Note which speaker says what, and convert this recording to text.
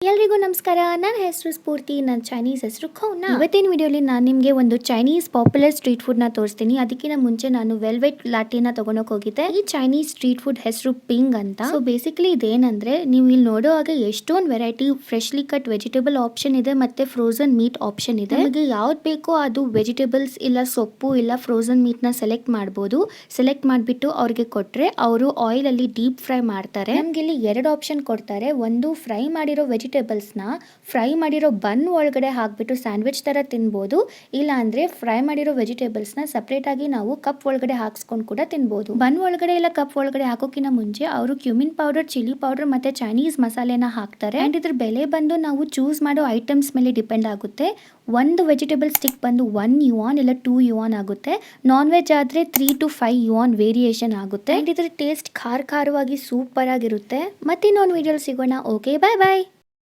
Speaker 1: ಎಲ್ರಿಗೂ ನಮಸ್ಕಾರ. ನನ್ನ ಹೆಸರು ಸ್ಫೂರ್ತಿ ನನ್ನ ಚೈನೀಸ್ ಹೆಸರು ಖೌನಾ. ಇವತ್ತಿನ ವಿಡಿಯೋಲಿ ನಾನು ನಿಮಗೆ ಒಂದು ಚೈನೀಸ್ ಪಾಪ್ಯುಲರ್ ಸ್ಟ್ರೀಟ್ ಫುಡ್ನ ತೋರಿಸ್ತೀನಿ. ಅದಕ್ಕಿಂತ ಮುಂಚೆ ನಾನು ವೆಲ್ವೆಟ್ ಲಾಟಿನ ತಗೊಂಡೋಗಿ ಹೋಗಿದ್ದೆ. ಈ ಚೈನೀಸ್ ಸ್ಟ್ರೀಟ್ ಫುಡ್ ಹೆಸರು ಪಿಂಗ್ ಅಂತ. ಸೊ ಬೇಸಿಕಲಿ ಇದೇನಂದ್ರೆ ನೀವು ಇಲ್ಲಿ ನೋಡೋ ಹಾಗೆ ಎಷ್ಟೊಂದು variety freshly cut vegetable option ಇದೆ ಮತ್ತೆ ಫ್ರೋಸನ್ ಮೀಟ್ ಆಪ್ಷನ್ ಇದೆ. ನಿಮಗೆ ಯಾವ್ದು ಬೇಕೋ ಅದು ವೆಜಿಟೇಬಲ್ಸ್ ಇಲ್ಲ ಸೊಪ್ಪು ಇಲ್ಲ ಫ್ರೋಸನ್ ಮೀಟ್ನ ಸೆಲೆಕ್ಟ್ ಮಾಡಬಹುದು ಸೆಲೆಕ್ಟ್ ಮಾಡಿಬಿಟ್ಟು ಅವ್ರಿಗೆ ಕೊಟ್ರೆ ಅವರು ಆಯಿಲ್ ಅಲ್ಲಿ ಡೀಪ್ ಫ್ರೈ ಮಾಡ್ತಾರೆ. ನಮ್ಗೆ ಇಲ್ಲಿ ಎರಡು ಆಪ್ಷನ್ ಕೊಡ್ತಾರೆ. ಒಂದು ಫ್ರೈ ಮಾಡಿರೋ ವೆಜಿಟೇಬಲ್ಸ್ ನ ಫ್ರೈ ಮಾಡಿರೋ ಬನ್ ಒಳಗಡೆ ಹಾಕಿಬಿಟ್ಟು ಸ್ಯಾಂಡ್ವಿಚ್ ಥರ ತಿನ್ಬೋದು. ಇಲ್ಲ ಅಂದ್ರೆ ಫ್ರೈ ಮಾಡಿರೋ ವೆಜಿಟೇಬಲ್ಸ್ನ ನ ಸಪರೇಟ್ ಆಗಿ ನಾವು ಕಪ್ ಒಳಗಡೆ ಹಾಕ್ಸ್ಕೊಂಡು ಕೂಡ ತಿನ್ಬೋದು. ಬನ್ ಒಳಗಡೆ ಇಲ್ಲ ಕಪ್ ಒಳಗಡೆ ಹಾಕೋಕ್ಕಿಂತ ಮುಂಚೆ ಅವರು ಕ್ಯೂಮಿನ್ ಪೌಡರ್, ಚಿಲ್ಲಿ ಪೌಡರ್ ಮತ್ತೆ ಚೈನೀಸ್ ಮಸಾಲೆನ ಹಾಕ್ತಾರೆ. ಆ್ಯಂಡ್ ಇದ್ರ ಬೆಲೆ ಬಂದು ನಾವು ಚೂಸ್ ಮಾಡೋ ಐಟಮ್ಸ್ ಮೇಲೆ ಡಿಪೆಂಡ್ ಆಗುತ್ತೆ. ಒಂದು ವೆಜಿಟೇಬಲ್ ಸ್ಟಿಕ್ ಬಂದು ಒನ್ ಯುವಾನ್ ಇಲ್ಲ ಟೂ ಯುವಾನ್ ಆಗುತ್ತೆ. ನಾನ್ ವೆಜ್ ಆದರೆ three to five yuan variation ಆಗುತ್ತೆ. ಅಂಡ್ ಇದ್ರ ಟೇಸ್ಟ್ ಖಾರ ಖಾರವಾಗಿ ಸೂಪರ್ ಆಗಿರುತ್ತೆ. ಮತ್ತೆ ಇನ್ನೊಂದು ವಿಡಿಯೋ ಸಿಗೋಣ. ಓಕೆ ಬಾಯ್ ಬಾಯ್